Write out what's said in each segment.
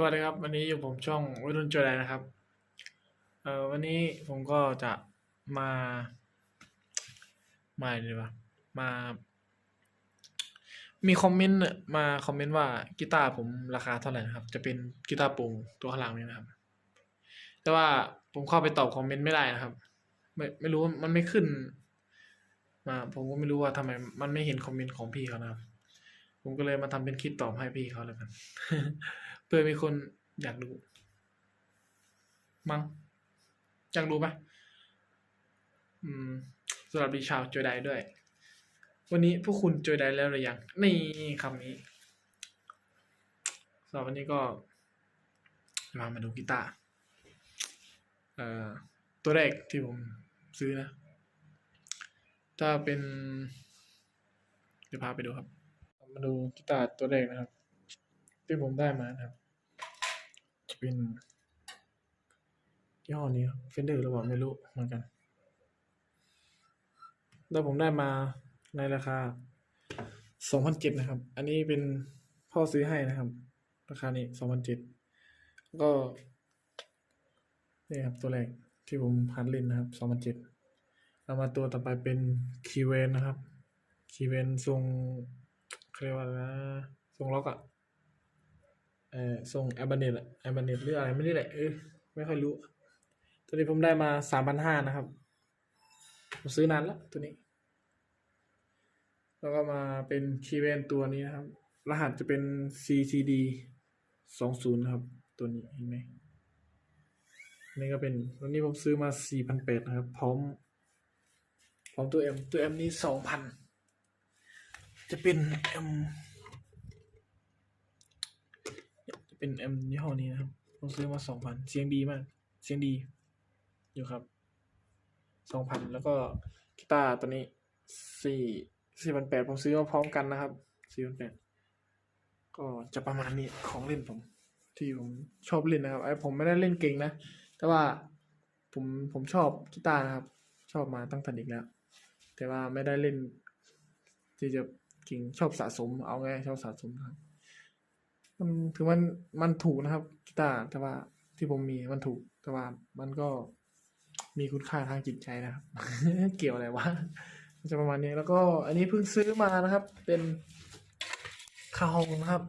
สวัสดีครับ วันนี้อยู่ผมช่องวัยรุ่นจอยนะครับเอ่อวันนี้ผมก็จะมามาอะไรดีวะมา มีคอมเมนต์มาคอมเมนต์ว่ากีตาร์ผมราคาเท่าไหร่นะครับ จะเป็นกีตาร์ปร่งตัวข้างหลังนี้นะครับ แต่ว่าผมเข้าไปตอบคอมเมนต์ไม่ได้นะครับ ไม่ไม่รู้มันไม่ขึ้น มา ผมก็ไม่รู้ว่าทำไม มันไม่เห็นคอมเมนต์ของพี่เขานะครับ ผมก็เลยมาทำเป็นคลิปตอบให้พี่เขาแล้วกัน เพื่อมีคนอยากดูมั้งอยากดูปะอืมสำหรับดีชาวจอยไดด้วย วันนี้พวกคุณจอยไดแล้วหรือยังนี่คำนี้สำหรับวันนี้ก็จะพามาดูกีตาร์เอ่อตัวแรกที่ผมซื้อนะ ถ้าเป็น เดี๋ยวพาไปดูครับ มาดูกีตาร์ตัวแรกนะครับ ที่ผมได้มานะครับ จะเป็นยี่ห้อนี้เฟนเดอร์หรือเปล่าไม่รู้เหมือนกัน แล้วผมได้มาในราคาสองพันเจ็ดนะครับ อันนี้เป็นพ่อซื้อให้นะครับ ราคานี้สองพันเจ็ดก็นี่ครับตัวแรกที่ผมหันเล่นนะครับสองพันเจ็ดเรามาตัวต่อไปเป็นคีเวนนะครับ คีเวนทรงเขาเรียกว่าอะไรนะทรงล็อกอะ เออทรงแอบเนตอะแอบเนตหรืออะไรไม่ได้แหละเออไม่ค่อยรู้ ตัวนี้ผมได้มาสามพันห้านะครับ ผมซื้อนานแล้วตัวนี้ แล้วก็มาเป็นคีย์เวนตัวนี้นะครับ รหัสจะเป็น CCD สองศูนย์นะครับ ตัวนี้เห็นไหมนี่ก็เป็นวันนี้ผมซื้อมาสี่พันแปดนะครับ พร้อม พร้อมตัว M ตัว M นี้สองพันจะเป็น M จะ เป็น M ยี่ห้อนี้นะครับผมซื้อมาสองพันเสียงดีมาก เสียงดี อยู่ครับสองพันแล้วก็กีตาร์ตัวนี้สี่สี่พันแปดผมซื้อมาพร้อมกันนะครับสี่พันแปดก็จะประมาณนี้ของเล่นผม ที่ผมชอบเล่นนะครับไอ้ผมไม่ได้เล่นเก่งนะ แต่ว่าผมผมชอบกีตาร์นะครับ ชอบมาตั้งแต่เด็กแล้ว แต่ว่าไม่ได้เล่น ที่จะเก่งชอบสะสม เอาไงชอบสะสมนะครับ มันถือมันมันถูกนะครับกีตาร์แต่ว่าที่ผมมีมันถูกแต่ว่ามันก็มีคุณค่าทางจิตใจนะครับ เกี่ยวอะไรวะจะประมาณนี้แล้วก็อันนี้เพิ่งซื้อมานะครับ เป็นคาฮองนะครับ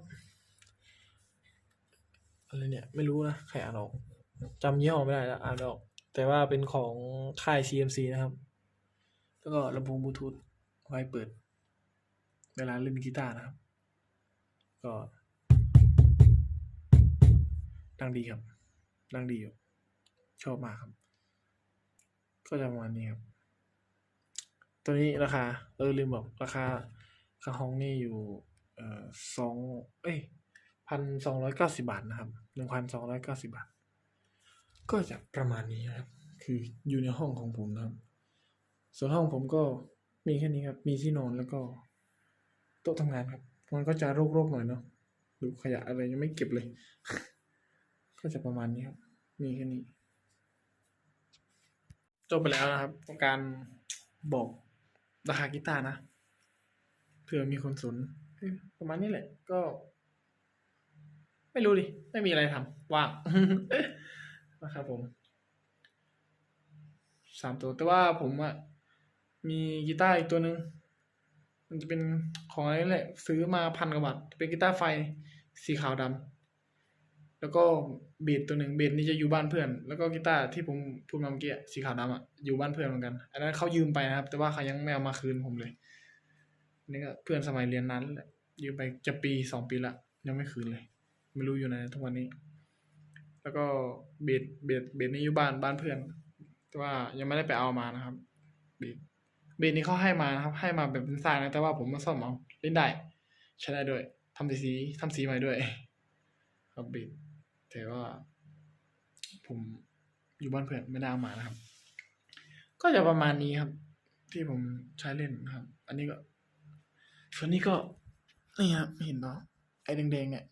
อะไรเนี่ย ไม่รู้นะใครอ่านออกจำยี่ห้อไม่ได้แล้วอ่านออก แต่ว่าเป็นของค่าย CMC นะครับ แล้วก็ลำโพงบลูทูธไว้เปิด เวลาเล่นกีตาร์นะครับ ก็ ดังดีครับ ดังดีอยู่ ชอบมากครับ ก็จะประมาณนี้ครับ ตัวนี้ราคา เออลืมบอกราคาคาฮองนี่อยู่ เอ่อสองเอ้ยพันสองร้อยเก้าสิบาทนะครับหนึ่งพันสองร้อยเก้าสิบาท ก็จะประมาณนี้ครับ คืออยู่ในห้องของผมนะครับ ส่วนห้องผมก็มีแค่นี้ครับ มีที่นอนแล้วก็โต๊ะทำงานครับ มันก็จะรกๆหน่อยเนาะดูขยะอะไรยังไม่เก็บเลย ก็จะประมาณนี้ครับ มีแค่นี้ จบไปแล้วนะครับ การบอกราคากีตาร์นะเผื่อมีคนสนประมาณนี้แหละ ก็ ไม่รู้ดิ ไม่มีอะไรทำว่างนะครับผมสามตัวแต่ว่าผมอะมีกีตาร์อีกตัวหนึ่งมันจะเป็นของอะไรแหละ ซื้อมาพันกว่าบาทเป็นกีตาร์ไฟสีขาวดำ แล้วก็เบสตัวหนึ่งเบสนี่จะอยู่บ้านเพื่อน แล้วก็กีตาร์ที่ผมพูดมาเมื่อกี้สีขาวดำอะอยู่บ้านเพื่อนเหมือนกัน อันนั้นเขายืมไปนะครับ แต่ว่าเขายังไม่เอามาคืนผมเลยนี่ก็เพื่อนสมัยเรียนนั้นแหละยืมไปจะปีสองปีละยังไม่คืนเลย ไม่รู้อยู่ไหนทุกวันนี้ แล้วก็เบสเบสเบสนี่อยู่บ้านบ้านเพื่อน แต่ว่ายังไม่ได้ไปเอามานะครับ เบสเบสนี้เขาให้มานะครับ ให้มาแบบเป็นทรายนะแต่ว่าผมมาซ่อมเอาเล่นได้ใช้ได้ด้วยทำสีทำสีใหม่ด้วยครับเบส แต่ว่า ผมอยู่บ้านเพื่อนไม่ได้เอามานะครับ ก็จะประมาณนี้ครับ ที่ผมใช้เล่นนะครับ อันนี้ก็ ส่วนนี้ก็นี่ครับเห็นเนาะไอ้แดงๆเนี่ย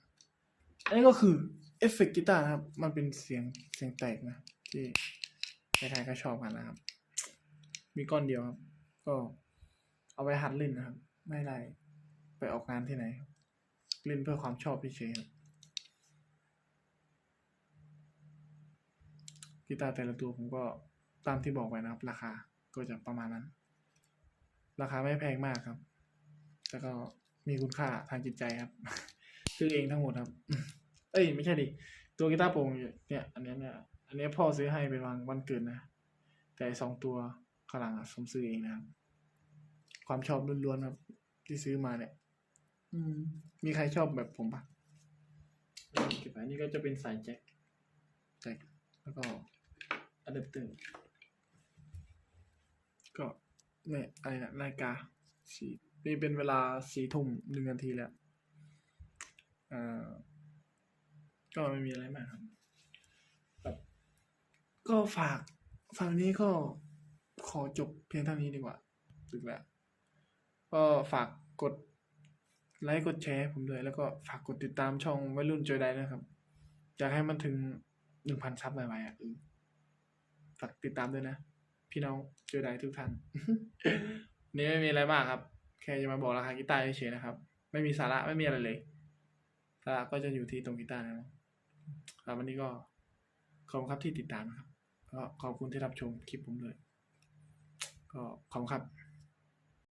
อันนี้ก็คือเอฟเฟกต์กีตาร์ครับ มันเป็นเสียงเสียงแตกนะ ที่ใครๆก็ชอบกันนะครับ มีก้อนเดียวครับ ก็เอาไว้หัดเล่นนะครับ ไม่ได้ไปออกงานที่ไหน เล่นเพื่อความชอบเฉยๆครับ กีตาร์แต่ละตัวผมก็ตามที่บอกไปนะครับ ราคาก็จะประมาณนั้น ราคาไม่แพงมากครับแล้วก็มีคุณค่าทางจิตใจครับ ซื้อเองทั้งหมดครับ เอ้ย ไม่ใช่ดิ ตัวกีตาร์โปร่งเนี่ย อันเนี้ยเนี่ย อันเนี้ยพ่อซื้อให้เป็นวันวันเกิดนะ แต่ไอ้สองตัวข้างหลังอะผมซื้อเองนะครับ ความชอบล้วนๆครับ ที่ซื้อมาเนี่ย อืม มีใครชอบแบบผมปะเก็บไว้นี่ก็จะเป็นสายแจ็คแจ็คแล้วก็ อะแดปเตอร์ก็เนี่ยอะไรนะนาฬิกาสี่นี่เป็นเวลาสี่ทุ่มหนึ่งนาทีแล้วเอ่อก็ไม่มีอะไรมากครับแบบก็ฝากฝากนี้ก็ขอจบเพียงเท่านี้ดีกว่าดึกแล้ว ก็ฝากกดไลค์กดแชร์ให้ผมด้วยแล้วก็ฝากกดติดตามช่องวัยรุ่นจอยไดนะครับ อยากให้มันถึงหนึ่งพันซับไวๆอะเออ ฝากติดตามด้วยนะ พี่น้องจอยไดทุกท่านนี่ไม่มีอะไรมากครับ แค่จะมาบอกราคากีตาร์เฉยๆนะครับ ไม่มีสาระไม่มีอะไรเลย สาระก็จะอยู่ที่ตรงกีตาร์นะครับวันนี้ก็ขอบคุณครับที่ติดตามนะครับก็ขอบคุณที่รับชมคลิปผมด้วยก็ขอบคุณครับ